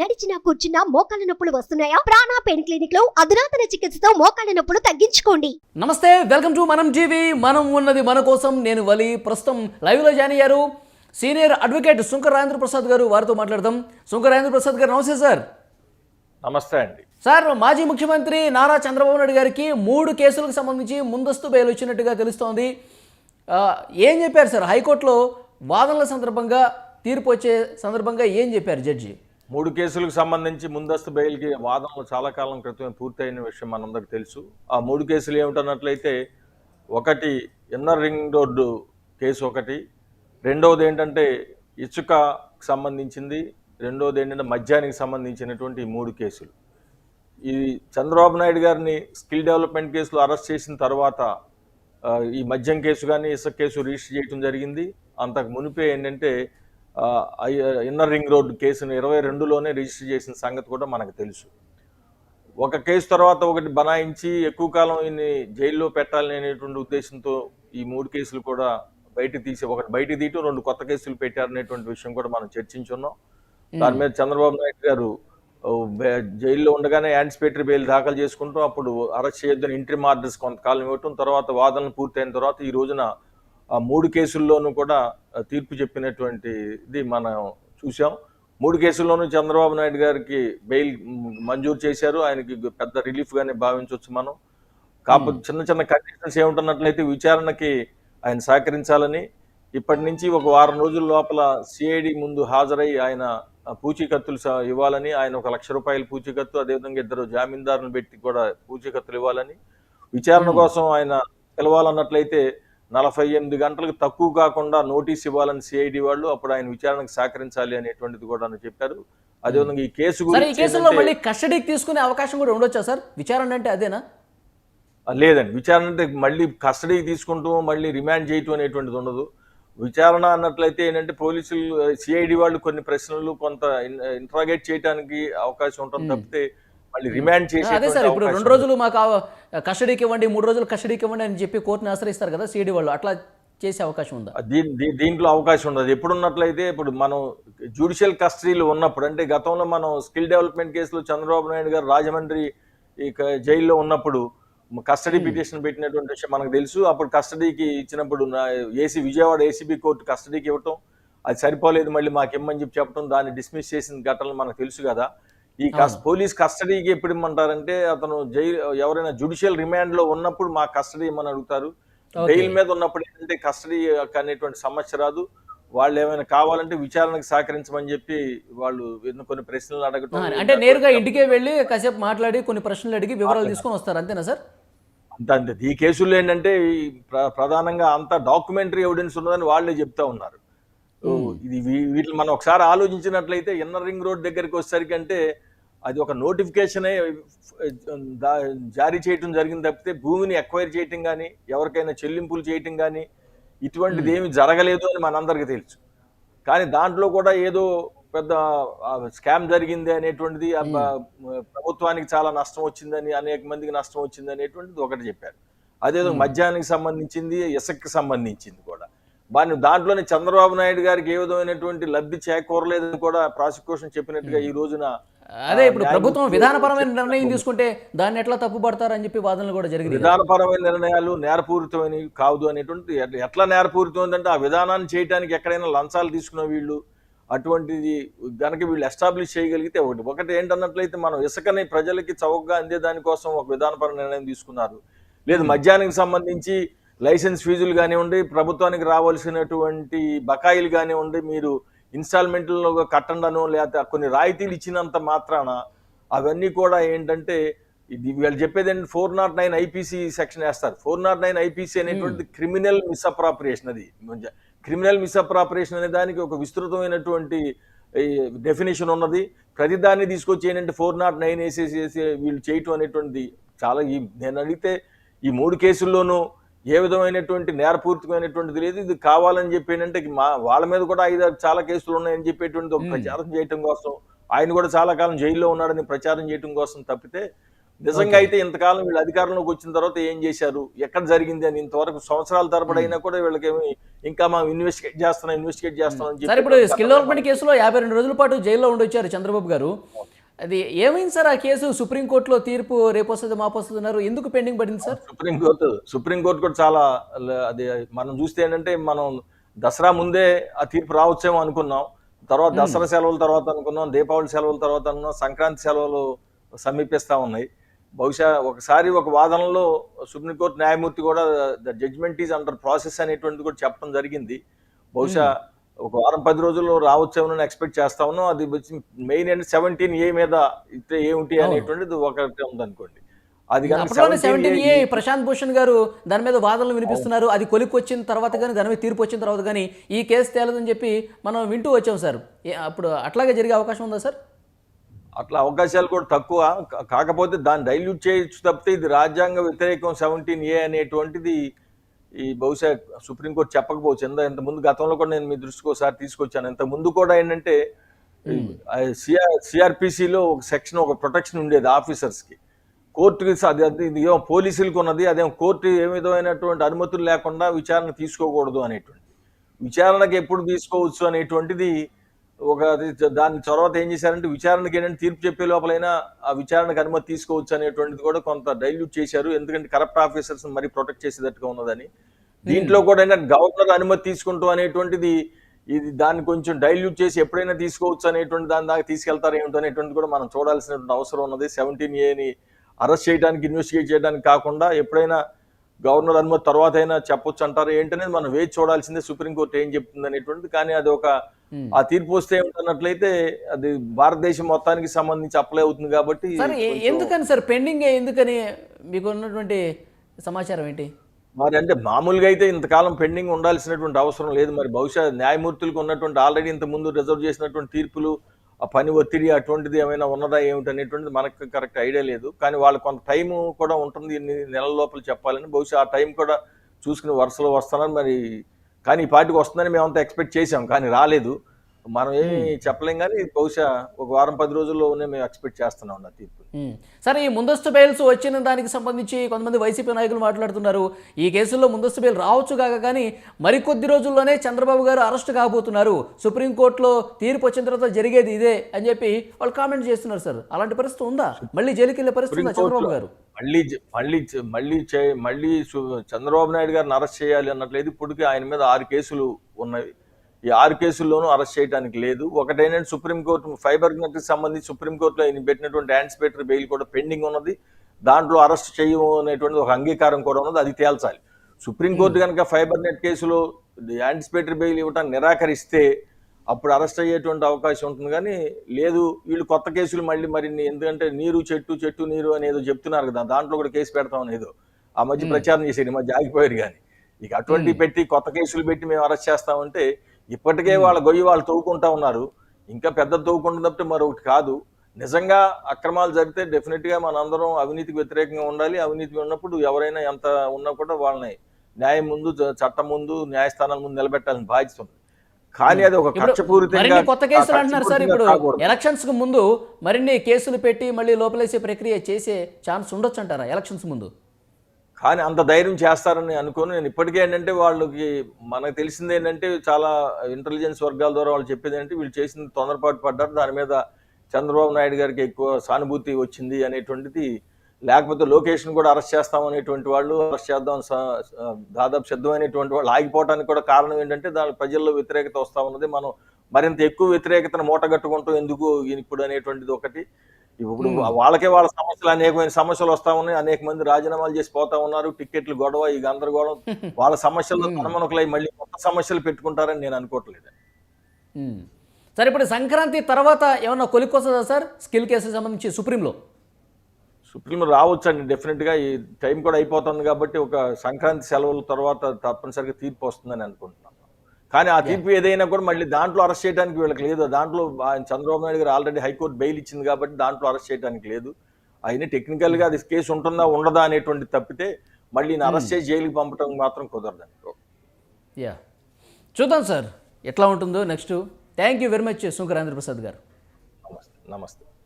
నడిచినా కూర్చున్నా మోకాళ్ళ నొప్పులు వస్తున్నాయా? ప్రాణా పెయిన్ క్లినిక్లో అధునాతన చికిత్సతో మోకాళ్ళ నొప్పులు తగ్గించుకోండి. నమస్తే వెల్కమ్ టు మనం టీవీ. మనం ఉన్నది మన కోసం. నేను వలి. ప్రస్తుతం లైవ్లో జాయిన్ అయ్యారు. సీనియర్ అడ్వకేట్ శుంకర్ రాజేంద్ర ప్రసాద్ గారు వారితో మాట్లాడదాం. శుంకర్ రాజేంద్ర ప్రసాద్ గారు నమస్తే సార్. నమస్తే అండి. సార్ మాజీ ముఖ్యమంత్రి నారా చంద్రబాబు నాయుడు గారికి మూడు కేసులకు సంబంధించి ముందస్తు బెయిల్ వచ్చినట్టుగా తెలుస్తోంది. ఏం చెప్పారు సార్? హైకోర్టులో వాదనల సందర్భంగా తీర్పు వచ్చే సందర్భంగా ఏం చెప్పారు జడ్జి? మూడు కేసులకు సంబంధించి ముందస్తు బెయిల్కి వాదనలు చాలా కాలం క్రితమే పూర్తయిన విషయం మనందరికి తెలుసు. ఆ మూడు కేసులు ఏమిటన్నట్లయితే ఒకటి ఇన్నర్ రింగ్ రోడ్డు కేసు ఒకటి రెండవది ఏంటంటే ఇసుకకు సంబంధించింది రెండవది ఏంటంటే మద్యానికి సంబంధించినటువంటి మూడు కేసులు. ఈ చంద్రబాబు నాయుడు గారిని స్కిల్ డెవలప్మెంట్ కేసులో అరెస్ట్ చేసిన తర్వాత ఈ మద్యం కేసు కానీ ఇసుక కేసు రిజిస్టర్ చేయడం జరిగింది. అంతకు మునిపే ఏంటంటే ఇన్నర్ రింగ్ రోడ్ కేసును ఇరవై రెండులోనే రిజిస్టర్ చేసిన సంగతి కూడా మనకు తెలుసు. ఒక కేసు తర్వాత ఒకటి బనాయించి ఎక్కువ కాలం ఈయన్ని జైల్లో పెట్టాలని అనేటువంటి ఉద్దేశంతో ఈ మూడు కేసులు కూడా బయట తీసి ఒకటి బయట తీయటం రెండు కొత్త కేసులు పెట్టారనేటువంటి విషయం కూడా మనం చర్చించున్నాం. దాని మీద చంద్రబాబు నాయుడు గారు జైల్లో ఉండగానే యాంటిసిపేటరీ బెయిల్ దాఖలు చేసుకుంటూ అప్పుడు అరెస్ట్ చేయొద్దని ఇంట్రీ ఆర్డర్స్ కొంతకాలం ఇవ్వటం తర్వాత వాదనలు పూర్తయిన తర్వాత ఈ రోజున ఆ మూడు కేసుల్లోనూ కూడా తీర్పు చెప్పినటువంటి ఇది మనం చూసాం మూడు కేసుల్లోనూ చంద్రబాబు నాయుడు గారికి బెయిల్ మంజూరు చేశారు. ఆయనకి పెద్ద రిలీఫ్ గానే భావించవచ్చు మనం. కాకపోతే చిన్న చిన్న కండిషన్స్ ఏముంటున్నట్లయితే విచారణకి ఆయన సహకరించాలని ఇప్పటి నుంచి ఒక వారం రోజుల లోపల సిఐడి ముందు హాజరై ఆయన పూచీకత్తులు ఇవ్వాలని ఆయన ఒక లక్ష రూపాయల పూచీకత్తు అదేవిధంగా ఇద్దరు జామీందారులు పెట్టి కూడా పూచీకత్తులు ఇవ్వాలని విచారణ కోసం ఆయన పిలవాలన్నట్లయితే నలభై ఎనిమిది గంటలకు తక్కువ కాకుండా నోటీస్ ఇవ్వాలని సిఐడి వాళ్ళు అప్పుడు ఆయన విచారణకు సహకరించాలి అనేటువంటిది కూడా చెప్పారు. అదేవిధంగా ఈ కేసు ఈ కేసులో మళ్ళీ కస్టడీకి తీసుకునే అవకాశం కూడా ఉండొచ్చా సార్? విచారణ అంటే అదేనా? లేదండి. విచారణ అంటే మళ్ళీ కస్టడీకి తీసుకుంటూ మళ్ళీ రిమాండ్ చేయటం అనేటువంటిది ఉండదు. విచారణ అన్నట్లయితే ఏంటంటే పోలీసులు సిఐడి వాళ్ళు కొన్ని ప్రశ్నలు కొంత ఇంట్రాగేట్ చేయడానికి అవకాశం ఉంటుంది తప్పితే మళ్ళీ రిమాండ్ చేసే అదే సార్ ఇప్పుడు రెండు రోజులు మాకు కస్టడీకి ఇవ్వండి మూడు రోజులు కస్టడీకి ఇవ్వండి అని చెప్పి కోర్టుని ఆశ్రయిస్తారు కదా సిడి వాళ్ళు. అట్లా చేసే అవకాశం ఉందా? దీ- దీ- దీంట్లో అవకాశం ఉండదు. ఎప్పుడున్నట్లయితే ఇప్పుడు మనం జ్యుడిషియల్ కస్టడీలో ఉన్నప్పుడు అంటే గతంలో మనం స్కిల్ డెవలప్మెంట్ కేసులో చంద్రబాబు నాయుడు గారు రాజమండ్రి జైల్లో ఉన్నప్పుడు కస్టడీ పిటిషన్ పెట్టినటువంటి విషయం మనకు తెలుసు. అప్పుడు కస్టడీకి ఇచ్చినప్పుడు ఏసీ విజయవాడ ఏసీబీ కోర్టు కస్టడీకి ఇవ్వటం అది సరిపోలేదు మళ్ళీ మాకు ఇమ్మని చెప్పి చెప్పడం దాన్ని డిస్మిస్ చేసిన ఘటనలు మనకు తెలుసు కదా. ఈ పోలీస్ కస్టడీకి ఎప్పుడు ఇమ్మంటారంటే అతను జైలు ఎవరైనా జ్యుడిషియల్ రిమాండ్లో ఉన్నప్పుడు మా కస్టడీ ఇమ్మని అడుగుతారు. బెయిల్ మీద ఉన్నప్పుడు ఏంటంటే కస్టడీ అనేటువంటి సమస్య రాదు. వాళ్ళు ఏమైనా కావాలంటే విచారణకు సహకరించమని చెప్పి వాళ్ళు కొన్ని ప్రశ్నలు అడగటం అంటే నేరుగా ఇంటికే వెళ్ళి కాసేపు మాట్లాడి కొన్ని ప్రశ్నలు అడిగి వివరాలు తీసుకొని వస్తారు అంతేనా సార్? అంత అంతే. ఈ కేసుల్లో ఏంటంటే ప్రధానంగా అంత డాక్యుమెంటరీ ఎవిడెన్స్ ఉన్నదని వాళ్ళే చెప్తా ఉన్నారు. ఇది వీటిని మనం ఒకసారి ఆలోచించినట్లయితే ఇన్నర్ రింగ్ రోడ్ దగ్గరికి వచ్చేసరికి అంటే అది ఒక నోటిఫికేషనే జారీ చేయటం జరిగింది తప్పితే భూమిని ఎక్వైర్ చేయటం కానీ ఎవరికైనా చెల్లింపులు చేయటం కానీ ఇటువంటిది ఏమి జరగలేదు అని మనందరికీ తెలుసు. కానీ దాంట్లో కూడా ఏదో పెద్ద స్కామ్ జరిగింది అనేటువంటిది ప్రభుత్వానికి చాలా నష్టం వచ్చిందని అనేక మందికి నష్టం వచ్చింది అనేటువంటిది ఒకటి చెప్పారు. అదేదో మద్యానికి సంబంధించింది ఇసుకకి సంబంధించింది కూడా. వారిని దాంట్లోనే చంద్రబాబు నాయుడు గారికి ఏ విధమైనటువంటి లబ్ధి చేకూరలేదని కూడా ప్రాసిక్యూషన్ చెప్పినట్టుగా ఈ రోజున అదే ఇప్పుడు ప్రభుత్వం విధానపరమైన నిర్ణయం తీసుకుంటే దాన్ని ఎట్లా తప్పుపడతారని చెప్పి వాదనలు కూడా జరిగింది విధానపరమైన నిర్ణయాలు నేరపూరితమైనవి కాదు అనేటువంటి ఎట్- ఎట్లా నేరపూరితం అంటే ఆ విధానాన్ని చేయడానికి ఎక్కడైనా లంచాలు తీసుకున్న వీళ్ళు అటువంటిది గనక వీళ్ళు ఎస్టాబ్లిష్ చేయగలిగితే ఒకటి. ఒకటి ఏంటన్నట్లయితే మనం ఇసుకని ప్రజలకి చౌకగా అందే దానికోసం ఒక విధానపర నిర్ణయం తీసుకున్నారు. లేదు మద్యానికి సంబంధించి లైసెన్స్ ఫీజులు కానివ్వండి ప్రభుత్వానికి రావాల్సినటువంటి బకాయిలు కానివ్వండి మీరు ఇన్స్టాల్మెంట్లో కట్టండను లేకపోతే కొన్ని రాయితీలు ఇచ్చినంత మాత్రాన అవన్నీ కూడా ఏంటంటే ఇది వీళ్ళు చెప్పేది ఏంటంటే four not nine IPC section వేస్తారు. ఫోర్ నాట్ నైన్ ఐపీసీ అనేటువంటి క్రిమినల్ మిస్అప్రాపరియేషన్ అది. క్రిమినల్ మిస్అప్రాపరేషన్ అనే దానికి ఒక విస్తృతమైనటువంటి డెఫినేషన్ ఉన్నది. ప్రతి దాన్ని తీసుకొచ్చి ఏంటంటే ఫోర్ నాట్ నైన్ వేసేసి వేసి వీళ్ళు చేయటం అనేటువంటిది చాలా ఈ నేను అడిగితే ఈ మూడు కేసుల్లోనూ ఏ విధమైనటువంటి నేరపూర్తికమైనటువంటిది లేదు ఇది కావాలని చెప్పి ఏంటంటే మా వాళ్ళ మీద కూడా ఐదు చాలా కేసులు ఉన్నాయని చెప్పేటువంటి ఒక ప్రచారం చేయటం కోసం ఆయన కూడా చాలా కాలం జైల్లో ఉన్నాడని ప్రచారం చేయటం కోసం తప్పితే నిజంగా అయితే ఇంతకాలం వీళ్ళు అధికారంలోకి వచ్చిన తర్వాత ఏం చేశారు? ఎక్కడ జరిగింది అని ఇంతవరకు సంవత్సరాల తరబడి అయినా కూడా వీళ్ళకేమి ఇంకా మనం ఇన్వెస్టిగేట్ చేస్తున్నాం ఇన్వెస్టిగేట్ చేస్తున్నాం ఇప్పుడు స్కిల్ డెవలప్మెంట్ కేసులో యాభై రెండు రోజుల పాటు జైల్లో ఉండొచ్చారు చంద్రబాబు గారు. అది ఏమైంది సార్ ఆ కేసు? సుప్రీంకోర్టులో తీర్పు రేపు వస్తుంది మాపు వస్తుంది అన్నారు. ఎందుకు పెండింగ్ పడింది సార్? సుప్రీంకోర్టు సుప్రీంకోర్టు కూడా చాలా అది మనం చూస్తే ఏంటంటే మనం దసరా ముందే ఆ తీర్పు రావచ్చేమో అనుకున్నాం. తర్వాత దసరా సెలవుల తర్వాత అనుకున్నాం దీపావళి సెలవుల తర్వాత అనుకున్నాం సంక్రాంతి సెలవులు సమీపిస్తా ఉన్నాయి. బహుశా ఒకసారి ఒక వాదనలో సుప్రీంకోర్టు న్యాయమూర్తి కూడా the judgement is under process అనేటువంటిది కూడా చెప్పడం జరిగింది. బహుశా ఒక వారం పది రోజుల్లో రావచ్చేమో ఎక్స్పెక్ట్ చేస్తా ఉన్నాం. అది మెయిన్ అంటే సెవెంటీన్ ఏ మీద ఇస్తే ఏమిటి అనేటువంటిది ఒకటి ఉందనుకోండి. అది కనుక అప్పట్లోనే 17A seventeen A Prashanth Bhushan గారు దాని మీద వాదనలు వినిపిస్తున్నారు. అది కొలిక్కి వచ్చిన తర్వాత కానీ దాని మీద తీర్పు వచ్చిన తర్వాత కానీ ఈ కేసు తేలదని చెప్పి మనం వింటూ వచ్చాం సార్. అప్పుడు అట్లాగే జరిగే అవకాశం ఉందా సార్? అట్లా అవకాశాలు కూడా తక్కువ. కాకపోతే దాన్ని డైల్యూట్ చేయొచ్చు తప్పితే ఇది రాజ్యాంగ వ్యతిరేకం సెవెంటీన్ ఏ అనేటువంటిది ఈ బహుశా సుప్రీంకోర్టు చెప్పకపోవచ్చు. ఎంత ఇంత ముందు గతంలో కూడా నేను మీ దృష్టికి ఒకసారి తీసుకొచ్చాను. ఇంత ముందు కూడా ఏంటంటే సిఆర్ సిఆర్పిసిలో ఒక సెక్షన్ ఒక ప్రొటెక్షన్ ఉండేది ఆఫీసర్స్కి కోర్టుకి ఇది ఏమో పోలీసులకు ఉన్నది అదేమో కోర్టు ఏ విధమైనటువంటి అనుమతులు లేకుండా విచారణ తీసుకోకూడదు అనేటువంటి. విచారణకు ఎప్పుడు తీసుకోవచ్చు అనేటువంటిది ఒక దాని తర్వాత ఏం చేశారంటే విచారణకి ఏంటంటే తీర్పు చెప్పే లోపలైనా ఆ విచారణకు అనుమతి తీసుకోవచ్చు అనేటువంటిది కూడా కొంత డైల్యూట్ చేశారు. ఎందుకంటే కరప్ట్ ఆఫీసర్స్ మరి ప్రొటెక్ట్ చేసేటట్టుగా ఉన్నదని. దీంట్లో కూడా ఏంటంటే గవర్నర్ అనుమతి తీసుకుంటూ అనేటువంటిది ఇది దాన్ని కొంచెం డైల్యూట్ చేసి ఎప్పుడైనా తీసుకోవచ్చు అనేటువంటి దాని దాకా తీసుకెళ్తారు ఏమిటో అనేటువంటి కూడా మనం చూడాల్సినటువంటి అవసరం ఉన్నది. సెవెంటీన్ ఏని అరెస్ట్ చేయడానికి ఇన్వెస్టిగేట్ చేయడానికి కాకుండా ఎప్పుడైనా గవర్నర్ అనుమతి తర్వాత అయినా చెప్పొచ్చు అంటారు ఏంటనేది మనం వేచి చూడాల్సిందే. సుప్రీంకోర్టు ఏం చెప్తుంది అనేటువంటిది కానీ అది ఒక ఆ తీర్పు వస్తే ఏమిటన్నట్లయితే అది భారతదేశం మొత్తానికి సంబంధించి అప్లై అవుతుంది కాబట్టి ఎందుకని సార్? పెండింగ్ ఎందుకని మీకు ఉన్నటువంటి సమాచారం ఏంటి? మరి అంటే మామూలుగా అయితే ఇంతకాలం పెండింగ్ ఉండాల్సినటువంటి అవసరం లేదు. మరి బహుశా న్యాయమూర్తులకు ఉన్నటువంటి ఆల్రెడీ ఇంత ముందు రిజర్వ్ చేసినటువంటి తీర్పులు ఆ పని ఒత్తిడి అటువంటిది ఏమైనా ఉన్నదా ఏమిటి అనేటువంటిది మనకు కరెక్ట్ ఐడియా లేదు. కానీ వాళ్ళు కొంత టైం కూడా ఉంటుంది. నెలల లోపల చెప్పాలని. బహుశా ఆ టైం కూడా చూసుకుని వరుసలో వస్తానని మరి కానీ ఈ పార్టీకి వస్తుందని మేమంతా ఎక్స్పెక్ట్ చేసాం కానీ రాలేదు. మనం ఏమి చెప్పలేం కానీ బహుశా ఒక వారం పది రోజుల్లోనే మేము ఎక్స్పెక్ట్ చేస్తున్నాం ఆ తీర్పు. సార్ ఈ ముందస్తు బెయిల్స్ వచ్చిన దానికి సంబంధించి కొంతమంది వైసీపీ నాయకులు మాట్లాడుతున్నారు. ఈ కేసుల్లో ముందస్తు బెయిల్ రావచ్చు కాక కానీ మరికొద్ది రోజుల్లోనే చంద్రబాబు గారు అరెస్ట్ కాబోతున్నారు. సుప్రీంకోర్టులో తీర్పు వచ్చిన తర్వాత జరిగేది ఇదే అని చెప్పి వాళ్ళు కామెంట్ చేస్తున్నారు సార్. అలాంటి పరిస్థితి ఉందా? మళ్ళీ జైలుకి వెళ్ళే పరిస్థితి ఉందా చంద్రబాబు గారు? మళ్ళీ మళ్ళీ మళ్ళీ మళ్ళీ చంద్రబాబు నాయుడు గారిని అరెస్ట్ చేయాలి అన్నట్లేదు ఇప్పటికీ ఆయన మీద ఆరు కేసులు ఉన్నవి ఈ ఆరు కేసుల్లోనూ అరెస్ట్ చేయడానికి లేదు. ఒకటేంటంటే సుప్రీంకోర్టు ఫైబర్ నెట్కి సంబంధించి సుప్రీంకోర్టులో ఆయన పెట్టినటువంటి యాంటిసిపేటరీ బెయిల్ కూడా పెండింగ్ ఉన్నది. దాంట్లో అరెస్ట్ చేయము అనేటువంటిది ఒక అంగీకారం కూడా ఉన్నది. అది తేల్చాలి. సుప్రీంకోర్టు కనుక ఫైబర్ నెట్ కేసులో యాంటిసిపేటరీ బెయిల్ ఇవ్వడానికి నిరాకరిస్తే అప్పుడు అరెస్ట్ అయ్యేటువంటి అవకాశం ఉంటుంది కానీ లేదు వీళ్ళు కొత్త కేసులు మళ్ళీ మరిన్ని ఎందుకంటే నీరు చెట్టు చెట్టు నీరు అనేది చెప్తున్నారు కదా దాంట్లో కూడా కేసు పెడతామని ఏదో ఆ మధ్య ప్రచారం చేసేది మధ్య ఆగిపోయారు కానీ. ఇక అటువంటి పెట్టి కొత్త కేసులు పెట్టి మేము అరెస్ట్ చేస్తామంటే ఇప్పటికే వాళ్ళ గొయ్యి వాళ్ళు తవ్వుకుంటా ఉన్నారు. ఇంకా పెద్ద తవ్వుకుంటున్న తప్పితే మరొకటి కాదు. నిజంగా అక్రమాలు జరిగితే డెఫినెట్గా మనందరం అవినీతికి వ్యతిరేకంగా ఉండాలి. అవినీతి ఉన్నప్పుడు ఎవరైనా ఎంత ఉన్నా కూడా వాళ్ళని న్యాయం ముందు చట్టం ముందు న్యాయస్థానాల ముందు నిలబెట్టాలని బాధ్యత ఉంది కానీ అది ఒక కక్షపూరితంగా కొత్త కేసులు అంటున్నారు సార్ ఇప్పుడు. ఎలక్షన్స్కు ముందు మరిన్ని కేసులు పెట్టి మళ్ళీ లోపలేసే ప్రక్రియ చేసే ఛాన్స్ ఉండొచ్చు అంటారా? ఎలక్షన్స్ ముందు. కానీ అంత ధైర్యం చేస్తారని అనుకోను. నేను ఇప్పటికే ఏంటంటే వాళ్ళకి మనకు తెలిసింది ఏంటంటే చాలా ఇంటెలిజెన్స్ వర్గాల ద్వారా వాళ్ళు చెప్పేది ఏంటంటే వీళ్ళు చేసిన తొందరపాటు పడ్డారు. దాని మీద చంద్రబాబు నాయుడు గారికి ఎక్కువ సానుభూతి వచ్చింది అనేటువంటిది లేకపోతే లొకేషన్ కూడా అరెస్ట్ చేస్తాం అనేటువంటి వాళ్ళు అరెస్ట్ చేద్దాం స- దాదాపు సిద్ధమైనటువంటి వాళ్ళు ఆగిపోవడానికి కూడా కారణం ఏంటంటే దాని ప్రజల్లో వ్యతిరేకత వస్తా ఉన్నది. మనం మరింత ఎక్కువ వ్యతిరేకతను మూటగట్టుకుంటూ. ఎందుకు ఇప్పుడు అనేటువంటిది ఒకటి. ఇప్పుడు వాళ్ళకే వాళ్ళ సమస్యలు అనేకమైన సమస్యలు వస్తా ఉన్నాయి. అనేక మంది రాజీనామాలు చేసి పోతా ఉన్నారు. టికెట్లు గొడవ ఈ గందరగోళం. వాళ్ళ సమస్యలు తనమనుకలై మళ్ళీ కొత్త సమస్యలు పెట్టుకుంటారని నేను అనుకోవట్లేదు. సార్ ఇప్పుడు సంక్రాంతి తర్వాత ఏమన్నా కొలిక్కొస్తుందా సార్? స్కిల్ కేసుకి సంబంధించి సుప్రీంలో? సుప్రీం రావచ్చు అండి డెఫినెట్గా ఈ టైం కూడా అయిపోతుంది కాబట్టి ఒక సంక్రాంతి సెలవుల తర్వాత తప్పనిసరిగా తీర్పు వస్తుందని అనుకుంటున్నాను. కానీ ఆ తీర్పు ఏదైనా కూడా మళ్ళీ దాంట్లో అరెస్ట్ చేయడానికి వీళ్ళకి లేదు. దాంట్లో ఆయన చంద్రబాబు నాయుడు గారు ఆల్రెడీ హైకోర్టు బెయిల్ ఇచ్చింది కాబట్టి దాంట్లో అరెస్ట్ చేయడానికి లేదు. అయినా టెక్నికల్గా అది కేసు ఉంటుందా ఉండదా అనేటువంటి తప్పితే మళ్ళీ అరెస్ట్ చేసి జైలుకి పంపడం మాత్రం కుదరదండి. యా చూద్దాం సార్ ఎట్లా ఉంటుందో next. Thank you very much Sunkarendra Prasad garu. నమస్తే. నమస్తే.